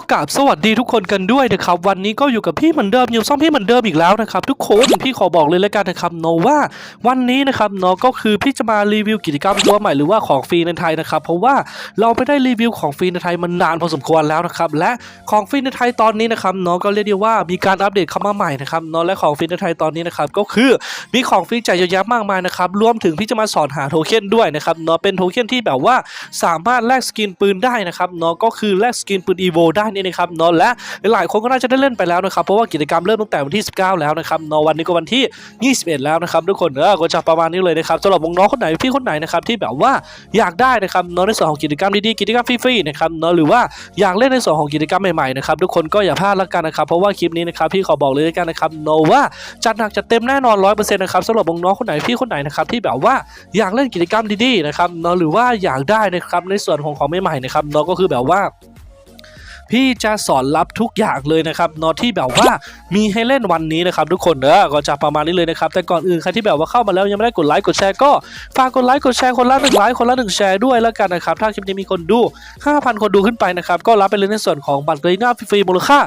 กับสวัสดีทุกคนกันด้วยนะครับ วันนี้ก็อยู่กับพี่เหมือนเดิมอยู่ซ่อมพี่เหมือนเดิมอีกแล้วนะครับ ทุกคนพี่ขอบอกเลยแล้วกันนะครับโนว่าวันนี้นะครับเนาะก็คือพี่จะมารีวิวกิจกรรมตัวใหม่หรือว่าของฟรีในไทยนะครับ เพราะว่าเราไม่ได้รีวิวของฟรีในไทยมานานพอสมควรแล้วนะครับและของฟรีในไทยตอนนี้นะครับเนาะก็เรียกได้ว่ามีการอัปเดตเข้ามาใหม่นะครับเนาะและของฟรีในไทยตอนนี้นะครับก็คือมีของฟรีแจเยอะแยะมากมายนะครับรวมถึงพี่จะมาสอนหาโทเค็นด้วยนะครับเนาะเป็นโทเค็นที่แบบว่าสามารถแลกสกินปืนได้นะครับเนาะก็คือแลกสกินปืนอีโวได้นี่นะครับนาะและหลายคนก็น่าจะได้เล่นไปแล้วนะครับเพราะว่ากิจกรรมเริ่มตั้งแต่วันที่ 19 แล้วนะครับนาะวันนี้ก็วันที่ 21 แล้วนะครับทุกคนเออก็จะประมาณนี้เลยนะครับสำหรับน้องคนไหนพี่คนไหนนะครับที่แบบว่าอยากได้นะครับนาะในส่วนของกิจกรรมดีๆกิจกรรมฟรีๆนะครับนาะหรือว่าอยากเล่นในส่วนของกิจกรรมใหม่ๆนะครับทุกคนก็อย่าพลาดละกันนะครับเพราะว่าคลิปนี้นะครับพี่ขอบอกเลยกันนะครับนาะว่าจัดหนักจัดเต็มแน่นอน100%นะครับสำหรับน้องคนไหนพี่คนไหนนะครับที่แบบว่าอยากเล่นกิจกรรมดีๆนะครับนหรือว่าอยากได้นะครับในส่วนของของใหม่ๆนะครับนก็คือแบบว่า พี่จะสอนรับทุกอย่างเลยนะครับนอที่แบบว่ามีให้เล่นวันนี้นะครับทุกคนเนอะก็จะประมาณนี้เลยนะครับแต่ก่อนอื่นใครที่แบบว่าเข้ามาแล้วยังไม่ได้กดไลค์กดแชร์ก็ฝากกดไลค์กดแชร์คนละหนึ่งไลค์คนละหนึ่งแชร์ด้วยแล้วกันนะครับถ้าคลิปนี้มีคนดู 5,000 คนดูขึ้นไปนะครับก็รับไปเลยในส่วนของบัตรกรีน่าฟรีมูลค่า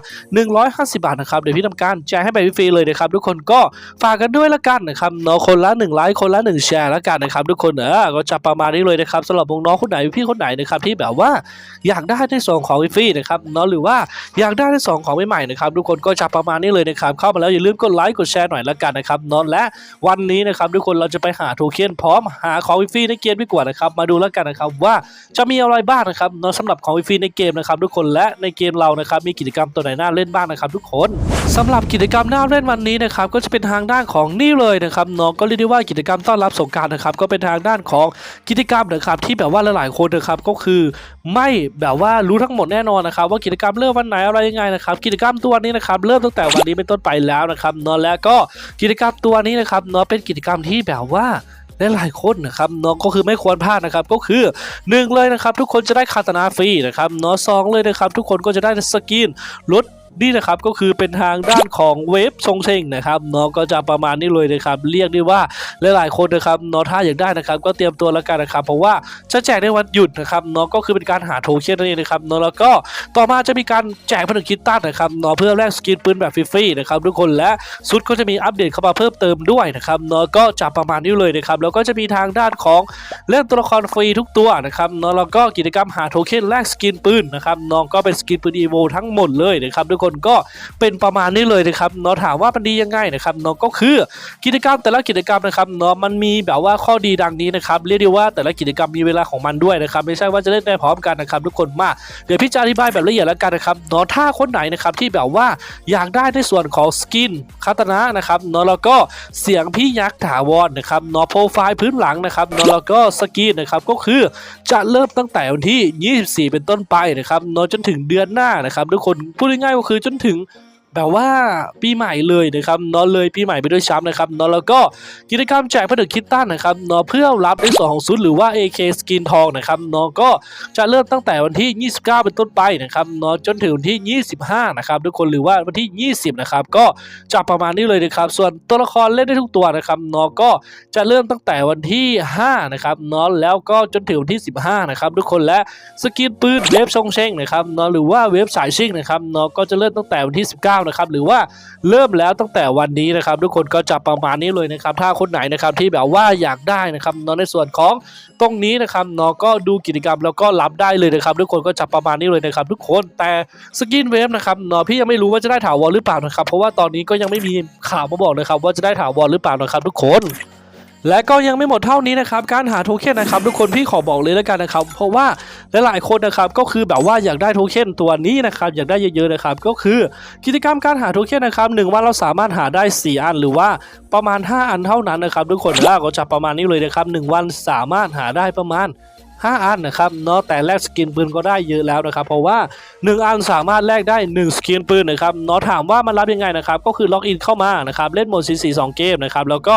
150 บาทนะครับเดี๋ยวพี่ทำการแจกให้ไปฟรีเลยนะครับทุกคนก็ฝากกันด้วยละกันนะครับเนาะคนละ1ไลค์คนละ1แชร์แล้วกันนะครับทุกคนเนอะก็จะประมาณนี้เลยนะครับสำหรับน้องคนไหนพี่คนไหนนะครับที่แบบว่าอยากได้ในส่วนของฟรีนะครับเนาะหรือว่าอยากได้ในส่วนของใหม่ๆนะครับทุกคนก็จะประมาณนี้เลยนะครับเข้ามาแล้วอย่าลืมกดไลค์กดแชร์หน่อยละกันนะครับเนาะและวันนี้นะครับทุกคนเราจะไปหาโทเค็นพร้อมหาของฟรีในเกมดีกว่านะครับมาดูแล้วกันนะครับว่าจะมีอะไรบ้างนะครับเนาะสำหรับของฟรีในเกมนะครับทุกคนและในเกมเรานะครับมีกิจกรรมตัวไหนน่าเล่นบ้างนะครับทุกคนสำหรับกิจกรรมน่าเล่นวันนี้นะครับก็จะเป็นทางด้านของนี่เลยนะครับเนาะก็เรียกได้ว่ากิจกรรมต้อนรับสงการนะครับก็เป็นทางด้านของกิจกรรมนะครับที่แบบว่าหลายๆคนนะครับก็คือไม่แบบว่ารู้ทั้งหมดแน่นอนนะครับว่ากิจกรรมเริ่มวันไหนอะไรยังไงนะครับกิจกรรมตัวนี้นะครับเริ่มตั้งแต่วันนี้เป็นต้นไปแล้วนะครับเนาะแล้วก็กิจกรรมตัวนี้นะครับเนาะเป็นกิจกรรมที่แบบว่าหลายๆคนนะครับเนาะก็คือไม่ควรพลาดนะครับก็คือหนึ่งเลยนะครับ ทุกคนจะได้คาตนาฟรีนะครับเนาะสองเลยนะครับ ทุกคนก็จะได้สกินลด นี่นะครับก็คือเป็นทางด้านของเวฟทรงเชงนะครับเนาะก็จะประมาณนี้เลยนะครับ เรียกได้ว่าหลายๆคนนะครับเนาะถ้าอยากได้นะครับ ก็เตรียมตัวแล้วกันนะครับ เพราะว่าจะแจกในวันหยุดนะครับเนาะก็คือเป็นการหาโทเค็นนั่นเองนะครับเนาะแล้วก็ต่อมาจะมีการแจกผนึกคิดตันนะครับเนาะเพื่อแลกสกินปืนแบบฟรีๆนะครับทุกคนและชุดก็จะมีอัปเดตเข้ามาเพิ่มเติมด้วยนะครับเนาะก็จะประมาณนี้เลยนะครับแล้วก็จะมีทางด้านของ เล่นตัวละครฟรีทุกตัวนะครับเนาะแล้วก็กิจกรรมหาโทเค็นแลกสกินปืนนะครับเนาะก็เป็นสกินปืนอีโวทั้งหมดเลยนะครับทุกคนก็เป็นประมาณนี้เลยนะครับเนาะถามว่ามันดียังไงนะครับเนาะก็คือกิจกรรมแต่ละกิจกรรมนะครับเนาะมันมีแบบว่าข้อดีดังนี้นะครับเรียกได้ว่าแต่ละกิจกรรมมีเวลาของมันด้วยนะครับไม่ใช่ว่าจะเล่นได้พร้อมกันนะครับทุกคนมาเดี๋ยวพี่จะอธิบายแบบละเอียดแล้วกันนะครับเนาะถ้าคนไหนนะครับที่แบบว่าอยากได้ในส่วนของสกินคาตนะนะครับเนาะแล้วก็เสียงพี่ยักษ์ถาวรนะครับเนาะโปรไฟล์พื้นหลังนะครับเนาะแล้วก็สกีนะครับก็คือจะเริ่มตั้งแต่วันที่ 24 เป็นต้นไปนะครับนาะจนถึงเดือนหน้านะครับทุกคนพูดง่ายๆก็คือจนถึง แบบว่าปีใหม่เลยนะครับเนาะเลยปีใหม่ไปด้วยซ้ำนะครับเนาะแล้วก็กิจกรรมแจกผนึกคิดตันนะครับเนาะเพื่อรับในส่วนของซุดหรือว่า AK สกินทองนะครับเนาะก็จะเริ่มตั้งแต่วันที่ 29 เป็นต้นไปนะครับเนาะจนถึงวันที่ 25 นะครับทุกคนหรือว่าวันที่ 20 นะครับก็จะประมาณนี้เลยนะครับ ส่วนตัวละครเล่นได้ทุกตัวนะครับเนาะก็จะเริ่มตั้งแต่วันที่ 5 นะครับเนาะแล้วก็จนถึงวันที่ 15 นะครับทุกคนและสกินปืนเวฟชงเชงนะครับเนาะหรือว่าเวฟสายชิงนะครับเนาะก็จะเริ่มตั้งแต่วันที่ 19นะครับหรือว่าเริ่มแล้วตั้งแต่วันนี้นะครับทุกคนก็จะประมาณนี้เลยนะครับถ้าคนไหนนะครับที่แบบว่าอยากได้นะครับเนาะในส่วนของตรงนี้นะครับเนาะก็ดูกิจกรรมแล้วก็รับได้เลยนะครับทุกคนก็จะประมาณนี้เลยนะครับทุกคนแต่สกินเวฟนะครับเนาะพี่ยังไม่รู้ว่าจะได้ถาวรหรือเปล่านะครับเพราะว่าตอนนี้ก็ยังไม่มีข่าวมาบอกนะครับว่าจะได้ถาวรหรือเปล่านะครับทุกคน และก็ยังไม่หมดเท่านี้นะครับการหาโทเค็นนะครับทุกคนพี่ขอบอกเลยแล้วกันนะครับ เพราะว่าหลายๆคนนะครับก็คือแบบว่าอยากได้โทเค็นตัวนี้นะครับอยากได้เยอะๆนะครับก็คือกิจกรรมการหาโทเค็นนะครับหนึ่งวันเราสามารถหาได้ 4 อันหรือว่าประมาณ 5 อันเท่านั้นนะครับทุกคนแล้วก็จะประมาณนี้เลยนะครับหนึ่งวันสามารถหาได้ประมาณ 5 อันนะครับเนาะแต่แลกสกินปืนก็ได้เยอะแล้วนะครับ เพราะว่า 1 อันสามารถแลกได้ 1 สกินปืนนะครับเนาะถามว่ามันรับยังไงนะครับก็คือล็อกอินเข้ามานะครับเล่นโหมด4 4 2เกมนะครับแล้วก็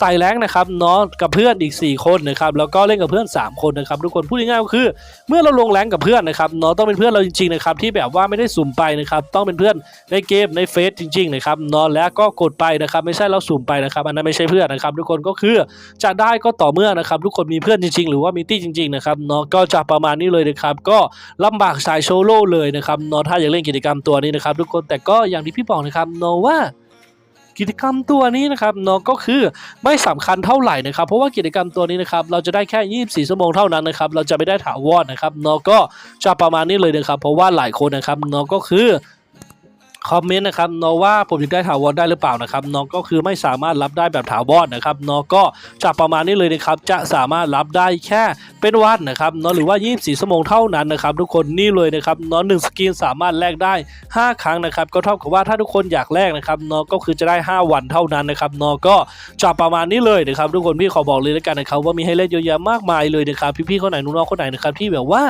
ไต่แรงนะครับเนาะกับเพื่อนอีก 4 คนนะครับแล้วก็เล่นกับเพื่อน 3 คนนะครับทุกคนพูดง่ายๆก็คือ เมื่อเราลงแรงกับเพื่อนนะครับเนาะต้องเป็นเพื่อนเราจริงๆนะครับที่แบบว่าไม่ได้สุ่มไปนะครับต้องเป็นเพื่อนในเกมในเฟซจริงๆนะครับเนาะแล้วก็กดไปนะครับไม่ใช่เราสุ่มไปนะครับอันนั้นไม่ใช่เพื่อนนะครับทุกคนก็คือจะได้ก็ต่อเมื่อนะครับทุกคนมีเพื่อนจริงๆ หรือว่ามีตี้จริงๆนะครับนะครับเนาะก็จะประมาณนี้เลยนะครับ ก็ลำบากสายโซโล่เลยนะครับเนาะถ้าอยากเล่นกิจกรรมตัวนี้นะครับ ทุกคนแต่ก็อย่างที่พี่บอกนะครับเนาะว่ากิจกรรมตัวนี้นะครับเนาะก็คือไม่สำคัญเท่าไหร่นะครับ เพราะว่ากิจกรรมตัวนี้นะครับเราจะได้แค่ 24 ชั่วโมงเท่านั้นนะครับเราจะไม่ได้ถาวรนะครับเนาะก็จะประมาณนี้เลยนะครับ เพราะว่าหลายคนนะครับเนาะก็คือ คอมเมนต์นะครับเนาะว่าผมจะได้ถาวรได้หรือเปล่านะครับเนาะก็คือไม่สามารถรับได้แบบถาวรนะครับเนาะก็จะประมาณนี้เลยนะครับจะสามารถรับได้แค่เป็นวันนะครับเนาะหรือว่า 24 ชั่วโมงเท่านั้นนะครับทุกคนนี่เลยนะครับเนาะหนึ่งสกินสามารถแลกได้ 5 ครั้งนะครับก็เท่ากับว่าถ้าทุกคนอยากแลกนะครับเนาะก็คือจะได้ 5 วันเท่านั้นนะครับเนาะก็จะประมาณนี้เลยนะครับทุกคนพี่ขอบอกเลยแล้วกันนะครับว่ามีให้เล่นเยอะแยะมากมายเลยนะครับพี่ๆคนไหนน้องๆคนไหนนะครับที่แบบว่า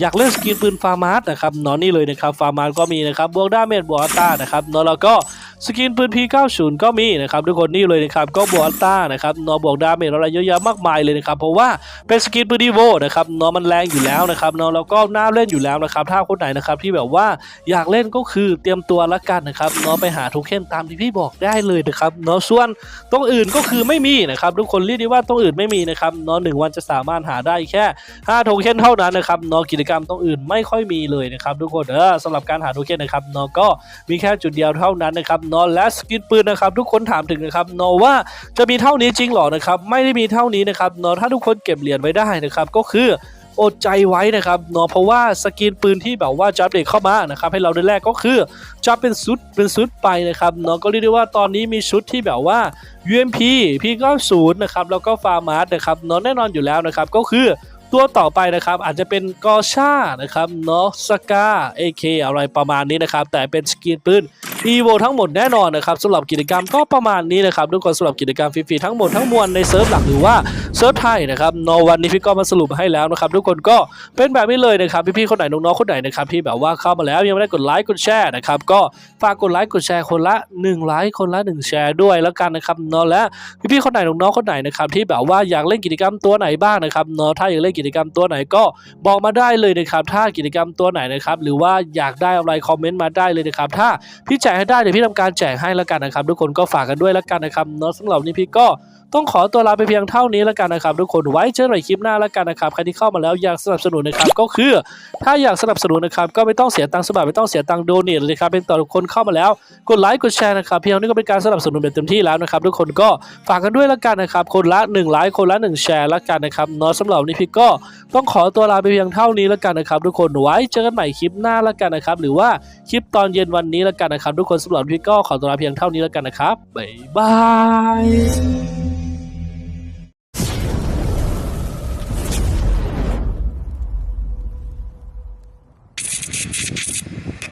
อยากเล่นสกินปืนฟาร์มาร์นะครับนอนนี่เลยนะครับฟาร์มาร์ก็มีนะครับบวกดาเมจบวกอัตานะครับนอนแล้วก็ สกินปืน P90 ก็มีนะครับทุกคนนี่เลยนะครับก็บวกอัลต้านะครับนอบวกดาเมจอะไรเยอะแยะมากมายเลยนะครับเพราะว่าเป็นสกินปืนดีโวนะครับนอมันแรงอยู่แล้วนะครับนอแล้วก็น่าเล่นอยู่แล้วนะครับถ้าคนไหนนะครับที่แบบว่าอยากเล่นก็คือเตรียมตัวละกันนะครับนอไปหาโทเค็นตามที่พี่บอกได้เลยนะครับนอส่วนตรงอื่นก็คือไม่มีนะครับทุกคนเรียกได้ว่าตรงอื่นไม่มีนะครับนอหนึ่งวันจะสามารถหาได้แค่5โทเค็นเท่านั้นนะครับนอกิจกรรมตรงอื่นไม่ค่อยมีเลยนะครับทุกคนเออสำหรับการหาโทเค็นนะครับนอก็มีแค่จุดเดียวเท่านั้นนะครับนอะและสกินปืนนะครับทุกคนถามถึงนะครับนอว่าจะมีเท่านี้จริงหรอนะครับไม่ได้มีเท่านี้นะครับนอถ้าทุกคนเก็บเหรียญไว้ได้นะครับก็คืออดใจไว้นะครับเนาะเพราะว่าสกินปืนที่แบบว่าจับเด็กเข้ามานะครับให้เราได้แรกก็คือจะเป็นชุดเป็นชุดไปนะครับเนาะก็เรียกได้ว่าตอนนี้มีชุดที่แบบว่า UMP P90 นะครับแล้วก็ฟาร์มาร์สนะครับเนาะแน่นอนอยู่แล้วนะครับก็คือตัวต่อไปนะครับอาจจะเป็นกอชานะครับเนาะสกา AK อะไรประมาณนี้นะครับแต่เป็นสกินปืน EVO ทั้งหมดแน่นอนนะครับสำหรับกิจกรรมก็ประมาณนี้นะครับทุกคนสำหรับกิจกรรมฟรีๆทั้งหมดทั้งมวลในเซิร์ฟหลักหรือว่าเซิร์ฟไทยนะครับนอวันนี้พี่ก็มาสรุปให้แล้วนะครับทุกคนก็เป็นแบบนี้เลยนะครับพี่ๆคนไหนน้องๆคนไหนนะครับที่แบบว่าเข้ามาแล้วยังไม่ได้กดไลค์กดแชร์นะครับก็ฝากกดไลค์กดแชร์คนละ1ไลค์คนละ 1 แชร์ด้วยแล้วกันนะครับนอและพี่ๆคนไหนน้องๆคนไหนนะครับที่แบบว่าอยากเล่นกิจกรรมตัวไหนบ้างนะครับนอถ้าอยากเล่นกิจกรรมตัวไหนก็บอกมาได้เลยนะครับถ้ากิจกรรมตัวไหนนะครับหรือว่าอยากได้อะไรคอมเมนต์มาได้เลยนะครับถ้าพี่แจกให้ได้เดี๋ยวพี่ทำการแจกให้แล้วกันนะครับทุกคนก็ฝากกันด้วยแล้วกันนะครับเนอะสำหรับนี้พี่ก็ต้องขอตัวลาไปเพียงเท่านี้แล้วกันนะครับ ทุกคนไว้เจอกันใหม่คลิปหน้าแล้วกันนะครับใครที่เข้ามาแล้วอยากสนับสนุนนะครับก็คือ ถ้าอยากสนับสนุนนะครับก็ไม่ต้องเสียตังค์สมัครไม่ต้องเสียตังค์โดเนทเลยครับเป็นต่อคนเข้ามาแล้วกดไลค์กดแชร์นะครับเพียงนี้ก็เป็นการสนับสนุนแบบเต็มที่แล้วนะครับทุกคนก็ฝากกันด้วยแล้วกันนะครับคนละ1ไลค์คนละ1แชร์แล้วกันนะครับเนาะสำหรับนี้พี่ก็ต้องขอตัวลาไปเพียงเท่านี้แล้วกันนะครับ ทุกคนไว้เจอกันใหม่คลิปหน้าแล้วกันนะครับ หรือว่าคลิปตอนเย็นวันนี้แล้วกันนะครับ ทุกคนสำหรับพี่ก็ขอตัวลาเพียงเท่านี้แล้วกันนะครับบ๊ายบาย